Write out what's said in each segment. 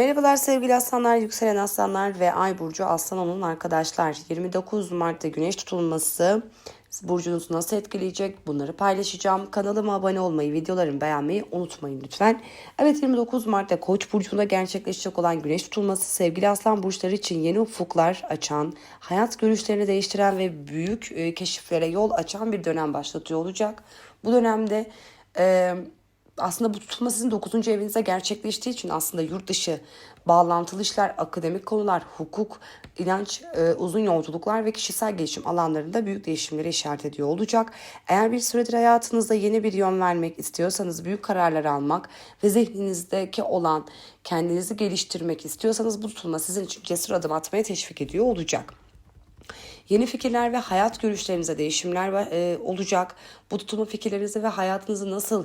Merhabalar sevgili aslanlar, yükselen aslanlar ve ay burcu aslan onun arkadaşlar. 29 Mart'ta güneş tutulması burcunuzu nasıl etkileyecek bunları paylaşacağım. Kanalıma abone olmayı, videolarımı beğenmeyi unutmayın lütfen. Evet 29 Mart'ta Koç burcunda gerçekleşecek olan güneş tutulması sevgili aslan burçları için yeni ufuklar açan, hayat görüşlerini değiştiren ve büyük e, keşiflere yol açan bir dönem başlatıyor olacak. Bu dönemde e, aslında bu tutulma sizin 9. evinize gerçekleştiği için aslında yurt dışı bağlantılı işler, akademik konular, hukuk, inanç, e, uzun yolculuklar ve kişisel gelişim alanlarında büyük değişimleri işaret ediyor olacak. Eğer bir süredir hayatınızda yeni bir yön vermek istiyorsanız, büyük kararlar almak ve zihninizdeki olan kendinizi geliştirmek istiyorsanız bu tutulma sizin için cesur adım atmaya teşvik ediyor olacak. Yeni fikirler ve hayat görüşlerinize değişimler e, olacak. Bu tutulma fikirlerinizi ve hayatınızı nasıl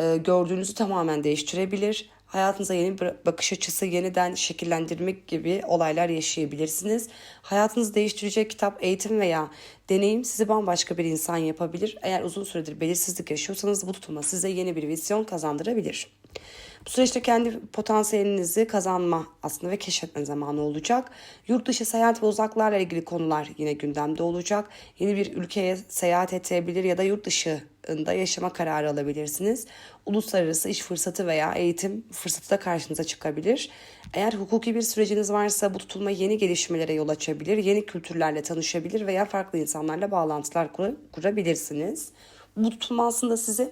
e, gördüğünüzü tamamen değiştirebilir. Hayatınıza yeni bir bakış açısı yeniden şekillendirmek gibi olaylar yaşayabilirsiniz. Hayatınızı değiştirecek kitap, eğitim veya deneyim sizi bambaşka bir insan yapabilir. Eğer uzun süredir belirsizlik yaşıyorsanız bu tutulma size yeni bir vizyon kazandırabilir. Bu süreçte kendi potansiyelinizi kazanma aslında ve keşfetme zamanı olacak. Yurt dışı seyahat ve uzaklarla ilgili konular yine gündemde olacak. Yeni bir ülkeye seyahat edebilir ya da yurt dışında yaşama kararı alabilirsiniz. Uluslararası iş fırsatı veya eğitim fırsatı da karşınıza çıkabilir. Eğer hukuki bir süreciniz varsa bu tutulma yeni gelişmelere yol açabilir. Yeni kültürlerle tanışabilir veya farklı insanlarla bağlantılar kur kurabilirsiniz. Bu tutulma aslında sizi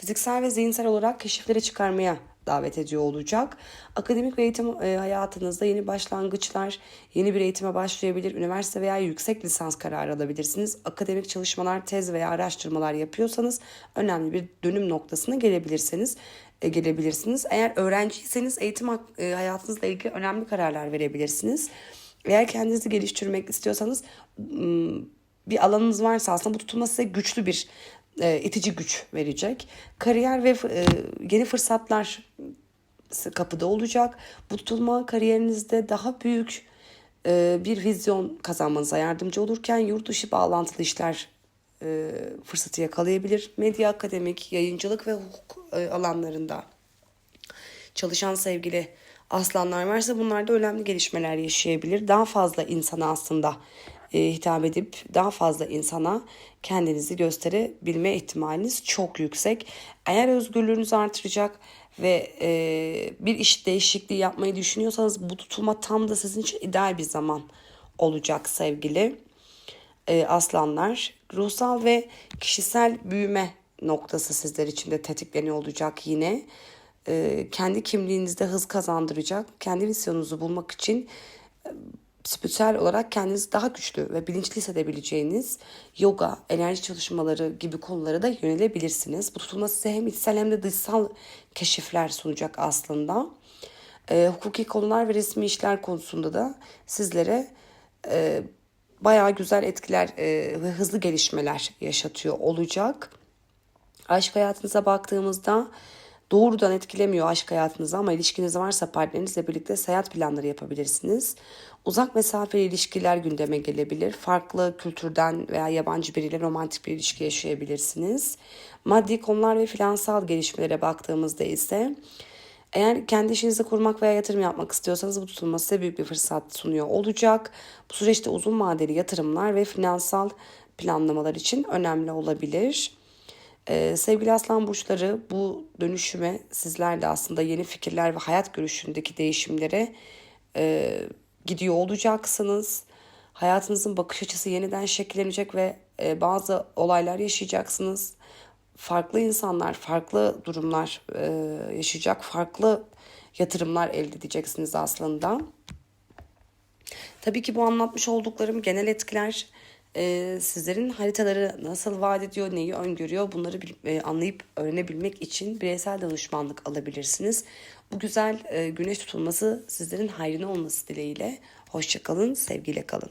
fiziksel ve zihinsel olarak keşiflere çıkarmaya davet ediyor olacak. Akademik ve eğitim e, hayatınızda yeni başlangıçlar, yeni bir eğitime başlayabilir, üniversite veya yüksek lisans kararı alabilirsiniz. Akademik çalışmalar, tez veya araştırmalar yapıyorsanız önemli bir dönüm noktasına gelebilirsiniz. E, gelebilirsiniz. Eğer öğrenciyseniz eğitim e, hayatınızla ilgili önemli kararlar verebilirsiniz. Eğer kendinizi geliştirmek istiyorsanız bir alanınız varsa aslında bu tutulma size güçlü bir e, itici güç verecek. Kariyer ve e, yeni fırsatlar kapıda olacak. Bu tutulma kariyerinizde daha büyük e, bir vizyon kazanmanıza yardımcı olurken yurt dışı bağlantılı işler e, fırsatı yakalayabilir. Medya, akademik, yayıncılık ve hukuk e, alanlarında çalışan sevgili aslanlar varsa bunlarda önemli gelişmeler yaşayabilir. Daha fazla insana aslında hitap edip daha fazla insana kendinizi gösterebilme ihtimaliniz çok yüksek. Eğer özgürlüğünüzü artıracak ve e, bir iş değişikliği yapmayı düşünüyorsanız bu tutulma tam da sizin için ideal bir zaman olacak sevgili e, aslanlar. Ruhsal ve kişisel büyüme noktası sizler için de tetikleniyor olacak yine. E, kendi kimliğinizde hız kazandıracak, kendi misyonunuzu bulmak için e, spiritüel olarak kendinizi daha güçlü ve bilinçli hissedebileceğiniz yoga, enerji çalışmaları gibi konulara da yönelebilirsiniz. Bu tutulma size hem içsel hem de dışsal keşifler sunacak aslında. E, hukuki konular ve resmi işler konusunda da sizlere e, bayağı güzel etkiler e, ve hızlı gelişmeler yaşatıyor olacak. Aşk hayatınıza baktığımızda doğrudan etkilemiyor aşk hayatınızı ama ilişkiniz varsa partnerinizle birlikte seyahat planları yapabilirsiniz. Uzak mesafeli ilişkiler gündeme gelebilir. Farklı kültürden veya yabancı biriyle romantik bir ilişki yaşayabilirsiniz. Maddi konular ve finansal gelişmelere baktığımızda ise eğer kendi işinizi kurmak veya yatırım yapmak istiyorsanız bu tutulma size büyük bir fırsat sunuyor olacak. Bu süreçte uzun vadeli yatırımlar ve finansal planlamalar için önemli olabilir. Ee, sevgili aslan burçları bu dönüşüme sizler de aslında yeni fikirler ve hayat görüşündeki değişimlere e, gidiyor olacaksınız. Hayatınızın bakış açısı yeniden şekillenecek ve e, bazı olaylar yaşayacaksınız. Farklı insanlar, farklı durumlar e, yaşayacak, farklı yatırımlar elde edeceksiniz aslında. Tabii ki bu anlatmış olduklarım genel etkiler e, sizlerin haritaları nasıl vaat ediyor, neyi öngörüyor bunları e, anlayıp öğrenebilmek için bireysel danışmanlık alabilirsiniz. Bu güzel e, güneş tutulması sizlerin hayrına olması dileğiyle. Hoşçakalın, sevgiyle kalın.